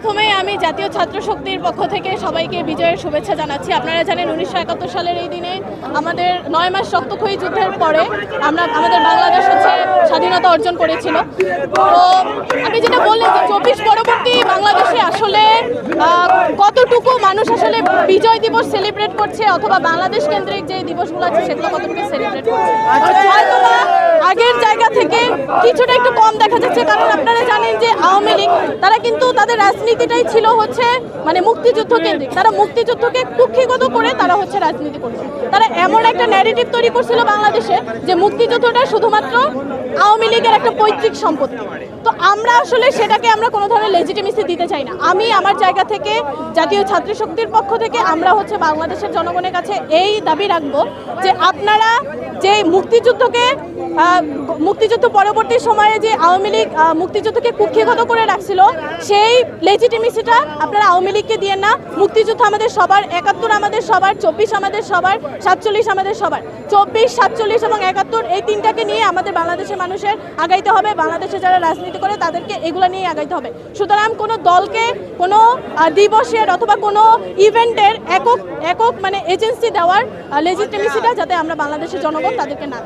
প্রথমে আমি জাতীয় ছাত্র শক্তির পক্ষ থেকে সবাইকে বিজয়ের শুভেচ্ছা জানাচ্ছি। আপনারা জানেন উনিশশো একাত্তর সালের এই দিনে আমাদের নয় মাস রক্তক্ষয়ী যুদ্ধের পরে আমরা আমাদের বাংলাদেশ হচ্ছে স্বাধীনতা অর্জন করেছিল। তো আপনি যেটা বললেন যে চব্বিশ পরবর্তী বাংলাদেশে আসলে কতটুকু মানুষ আসলে বিজয় দিবস সেলিব্রেট করছে অথবা বাংলাদেশ কেন্দ্রিক যে দিবসগুলো আছে সেগুলো কতটুকু সেলিব্রেট করছে? হয়তোবা আগের জায়গা থেকে কিছুটা একটু কম দেখা যাচ্ছে, কারণ আপনারা জানেন যে আওয়ামী লীগ, তারা কিন্তু তাদের রাজনীতিটাই ছিল হচ্ছে মানে মুক্তিযুদ্ধ কেন্দ্রিক। তারা মুক্তিযুদ্ধকে কুক্ষিগত করে তারা হচ্ছে রাজনীতি করছে। তারা এমন একটা ন্যারেটিভ তৈরি করছিল বাংলাদেশে যে মুক্তিযুদ্ধটা শুধুমাত্র আওয়ামী লীগের একটা পৈতৃক সম্পত্তি। আমরা আসলে সেটাকে আমরা কোনো ধরনের লেজিটিমেসি দিতে চাই না। আমি আমার জায়গা থেকে, জাতীয় ছাত্র শক্তির পক্ষ থেকে আমরা হচ্ছে বাংলাদেশের জনগণের কাছে এই দাবি রাখব যে আপনারা যে মুক্তিযুদ্ধকে মুক্তিযুদ্ধ পরবর্তী সময়ে যে আওয়ামী লীগ মুক্তিযুদ্ধকে কুক্ষিগত করে রাখছিল, সেই লেজিটিমেসিটা আপনারা আওয়ামী লীগকে দিয়ে না। মুক্তিযুদ্ধ আমাদের সবার, একাত্তর আমাদের সবার, চব্বিশ আমাদের সবার, সাতচল্লিশ আমাদের সবার। চব্বিশ, সাতচল্লিশ এবং একাত্তর এই তিনটাকে নিয়ে আমাদের বাংলাদেশের মানুষের আগাইতে হবে। বাংলাদেশে যারা রাজনীতি করে তাদেরকে এগুলো নিয়ে আগাইতে হবে। সুতরাং কোনো দলকে কোনো দিবসের অথবা কোনো ইভেন্টের একক একক মানে এজেন্সি দেওয়ার লেজিটিমেসিটা যাতে আমরা বাংলাদেশের জনগণ তাদেরকে না